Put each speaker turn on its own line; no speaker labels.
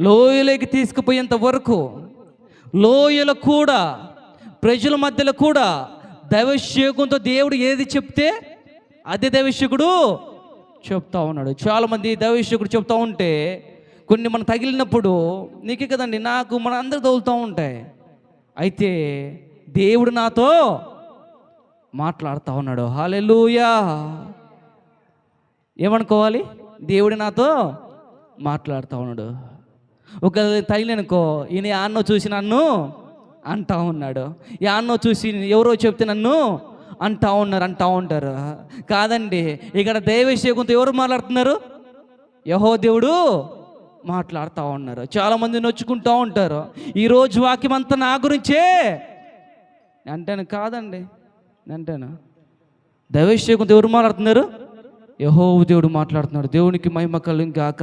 లోయలోకి తీసుకుపోయేంత వరకు లోయలో కూడా ప్రజల మధ్యలో కూడా దైవశేకంతో దేవుడు ఏది చెప్తే అదే దైవశకుడు చెప్తా ఉన్నాడు. చాలామంది దైవశకుడు చెప్తా ఉంటే కొన్ని మనం తగిలినప్పుడు నీకే కదండి నాకు మన అందరు తగులుతూ ఉంటాయి. అయితే దేవుడు నాతో మాట్లాడుతూ ఉన్నాడు. హాలెలుయా ఏమనుకోవాలి? దేవుడు నాతో మాట్లాడుతూ ఉన్నాడు. ఒక తగిలిననుకో ఈయన అన్నో చూసి నన్ను అంటా ఉన్నాడు. ఈ అన్నో చూసి ఎవరో చెప్తే నన్ను అంటా ఉన్నారు అంటా ఉంటారు. కాదండి ఇక్కడ దైవశేకంతో ఎవరు మాట్లాడుతున్నారు? యహో దేవుడు మాట్లాడుతూ ఉన్నారు. చాలామంది నొచ్చుకుంటూ ఉంటారు. ఈరోజు వాక్యం అంతా నా గురించే. అంటాను కాదండి అంటాను. దైవశేకంతో ఎవరు మాట్లాడుతున్నారు? యహో దేవుడు మాట్లాడుతున్నాడు. దేవునికి మహిమ కలుగాక